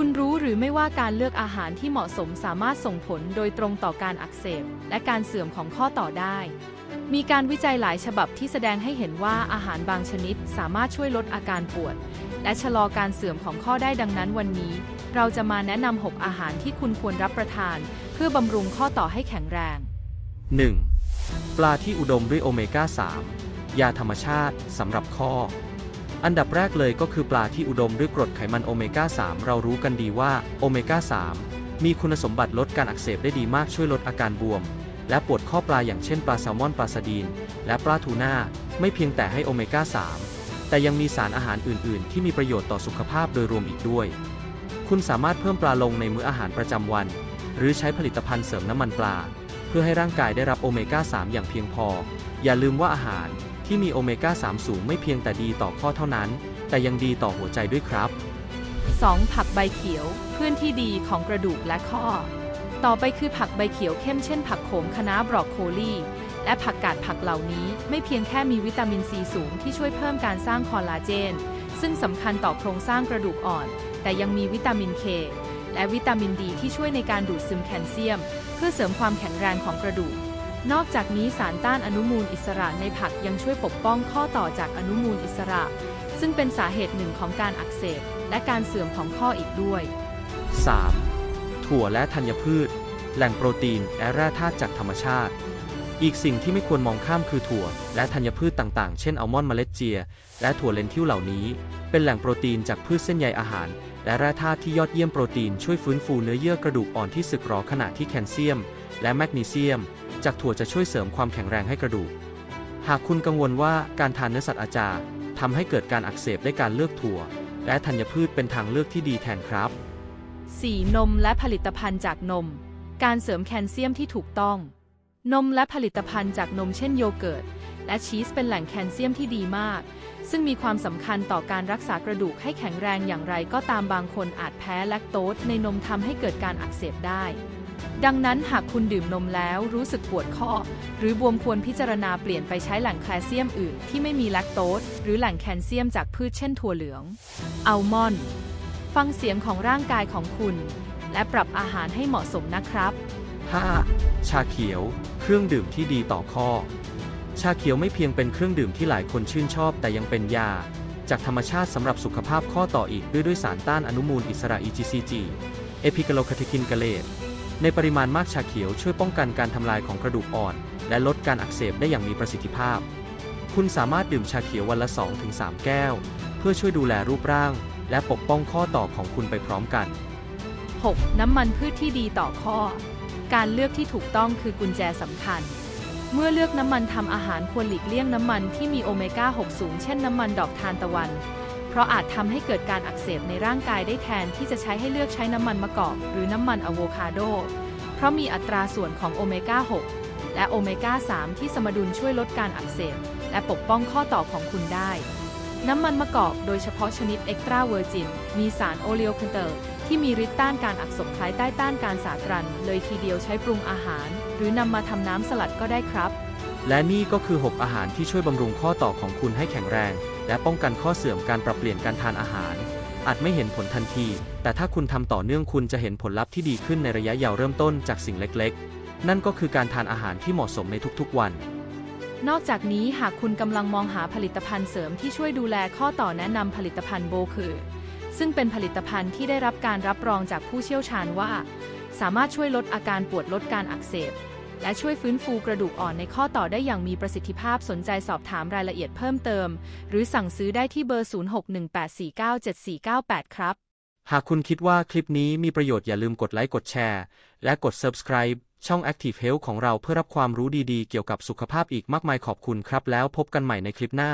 คุณรู้หรือไม่ว่าการเลือกอาหารที่เหมาะสมสามารถส่งผลโดยตรงต่อการอักเสบ และการเสื่อมของข้อต่อได้ มีการวิจัยหลายฉบับที่แสดงให้เห็นว่าอาหารบางชนิดสามารถช่วยลดอาการปวด และชะลอการเสื่อมของข้อได้ดังนั้นวันนี้ เราจะมาแนะนำ 6 อาหารที่คุณควรรับประทาน เพื่อบำรุงข้อต่อให้แข็งแรง 1. ปลาที่อุดมด้วยโอเมก้า 3 ยาธรรมชาติสำหรับข้อ อันดับแรกเลยก็คือปลาที่อุดมด้วยกรดไขมันโอเมก้า 3 เรารู้กันดีว่าโอเมก้า 3 มีคุณสมบัติลดการอักเสบได้ดีมากช่วยลดอาการบวม และปวดข้อปลาอย่างเช่นปลาแซลมอนปลาสดีน และปลาทูน่าไม่เพียงแต่ให้โอเมก้า 3 แต่ยังมีสารอาหารอื่น ๆ ที่มีประโยชน์ต่อสุขภาพโดยรวมอีกด้วย คุณสามารถเพิ่มปลาลงในมื้ออาหารประจำวัน หรือใช้ผลิตภัณฑ์เสริมน้ำมันปลา เพื่อให้ร่างกายได้รับโอเมก้า 3 อย่างเพียงพอ อย่าลืมว่าอาหาร ที่มีโอเมก้า 3 สูงไม่เพียงแต่ดีต่อข้อเท่านั้น แต่ยังดีต่อหัวใจด้วยครับ 2. ผักใบเขียวเพื่อนที่ดีของกระดูกและข้อ ต่อไปคือผักใบเขียวเข้มเช่นผักโขมคะน้าบรอกโคลีและผักกาดผักเหล่านี้ไม่เพียงแค่มีวิตามินซีสูงที่ช่วยเพิ่มการสร้างคอลลาเจน ซึ่งสำคัญต่อโครงสร้างกระดูกอ่อน แต่ยังมีวิตามินเคและวิตามินดีที่ช่วยในการดูดซึมแคลเซียม เพื่อเสริมความแข็งแรงของกระดูก นอกจากนี้สารต้านอนุมูลอิสระในผักยังช่วยปกป้องข้อต่อจากอนุมูลอิสระ ซึ่งเป็นสาเหตุหนึ่งของการอักเสบและการเสื่อมของข้ออีกด้วย 3. ถั่วและธัญพืช แหล่งโปรตีนและแร่ธาตุจากธรรมชาติ อีกสิ่งที่ไม่ควรมองข้ามคือถั่ว และธัญพืชต่างๆ เช่นอัลมอนด์เมล็ดเจีย และถั่วเลนทิวเหล่านี้ เป็นแหล่งโปรตีนจากพืชเส้นใยอาหาร และแร่ธาตุที่ยอดเยี่ยมโปรตีนช่วยฟื้นฟูเนื้อเยื่อกระดูกอ่อนที่สึกหรอขณะที่แคลเซียม และแมกนีเซียม จากถั่วจะช่วยเสริมความแข็งแรงให้กระดูก หากคุณกังวลว่าการทานเนื้อสัตว์อาจารทำให้เกิดการอักเสบได้การเลือกถั่ว และธัญพืชเป็นทางเลือกที่ดีแทนครับ 4. นมและผลิตภัณฑ์จากนม การเสริมแคลเซียมที่ถูกต้อง นมและผลิตภัณฑ์จากนมเช่นโยเกิร์ต และชีสเป็นแหล่งแคลเซียมที่ดีมาก ซึ่งมีความสำคัญต่อการรักษากระดูกให้แข็งแรงอย่างไรก็ตามบางคนอาจแพ้แลคโตสในนมทำให้เกิดการอักเสบได้ ดังนั้นหากคุณดื่มนมแล้วรู้สึกปวดข้อ หรือบวมควรพิจารณาเปลี่ยนไปใช้แหล่งแคลเซียมอื่นที่ไม่มีแลคโตสหรือแหล่งแคลเซียมจากพืชเช่นถั่วเหลือง อัลมอนด์ ฟังเสียงของร่างกายของคุณ และปรับอาหารให้เหมาะสมนะครับ 5. ชาเขียว เครื่องดื่มที่ดีต่อข้อ ชาเขียวไม่เพียงเป็นเครื่องดื่มที่หลายคนชื่นชอบ แต่ยังเป็นยา จากธรรมชาติสำหรับสุขภาพข้อต่ออีกด้วยด้วยสารต้านอนุมูลอิสระ EGCG เอพิกาโลคาเทคินกาเลต ในปริมาณมากชาเขียวช่วยป้องกันการทำลายของกระดูกอ่อน และลดการอักเสบได้อย่างมีประสิทธิภาพ คุณสามารถดื่มชาเขียววันละ 2-3 แก้ว เพื่อช่วยดูแลรูปร่าง และปกป้องข้อต่อของคุณไปพร้อมกัน 6. น้ำมันพืชที่ดีต่อข้อ การเลือกที่ถูกต้องคือกุญแจสำคัญ เมื่อเลือกน้ำมันทำอาหารควรหลีกเลี่ยงน้ำมันที่มีโอเมก้า 6 สูง เช่นน้ำมันดอกทานตะวัน ราะอาจทำให้เกิดการอักเสบในร่างกายได้แทนที่จะใช้ให้เลือกใช้น้ำมันมะกอกหรือน้ำมันอะโวคาโด เพราะมีอัตราส่วนของโอเมก้า 6 และโอเมก้า 3 ที่สมดุลช่วยลดการอักเสบและปกป้องข้อต่อของคุณได้ น้ำมันมะกอกโดยเฉพาะชนิดเอ็กตร้าเวอร์จินมีสารโอเลโอค n นเตอร์ที่มีฤทธิ์ต้านการอักเสบคล้ายใต้ต้านการสาตรัน เลยทีเดียวใช้ปรุงอาหาร หรือนำมาทำน้ำสลัดก็ได้ครับ และนี่ก็คือ 6 อาหารที่ช่วยบำรุงข้อต่อของคุณให้แข็งแรง และป้องกันข้อเสื่อมการปรับเปลี่ยนการทานอาหาร อาจไม่เห็นผลทันที แต่ถ้าคุณทำต่อเนื่องคุณจะเห็นผลลัพธ์ที่ดีขึ้นในระยะยาวเริ่มต้นจากสิ่งเล็กๆ นั่นก็คือการทานอาหารที่เหมาะสมในทุกๆวัน นอกจากนี้หากคุณกำลังมองหาผลิตภัณฑ์เสริมที่ช่วยดูแลข้อต่อแนะนำผลิตภัณฑ์โบคือ ซึ่งเป็นผลิตภัณฑ์ที่ได้รับการรับรองจากผู้เชี่ยวชาญว่า สามารถช่วยลดอาการปวดลดการอักเสบ และช่วยฟื้นฟูกระดูกอ่อนในข้อต่อได้อย่างมีประสิทธิภาพสนใจสอบถามรายละเอียดเพิ่มเติม หรือสั่งซื้อได้ที่เบอร์ 0618497498 ครับ หากคุณคิดว่าคลิปนี้มีประโยชน์อย่าลืมกดไลค์กดแชร์ และกด subscribe ช่อง Active Health ของเราเพื่อรับความรู้ดีๆ เกี่ยวกับสุขภาพอีกมากมายขอบคุณครับ แล้วพบกันใหม่ในคลิปหน้า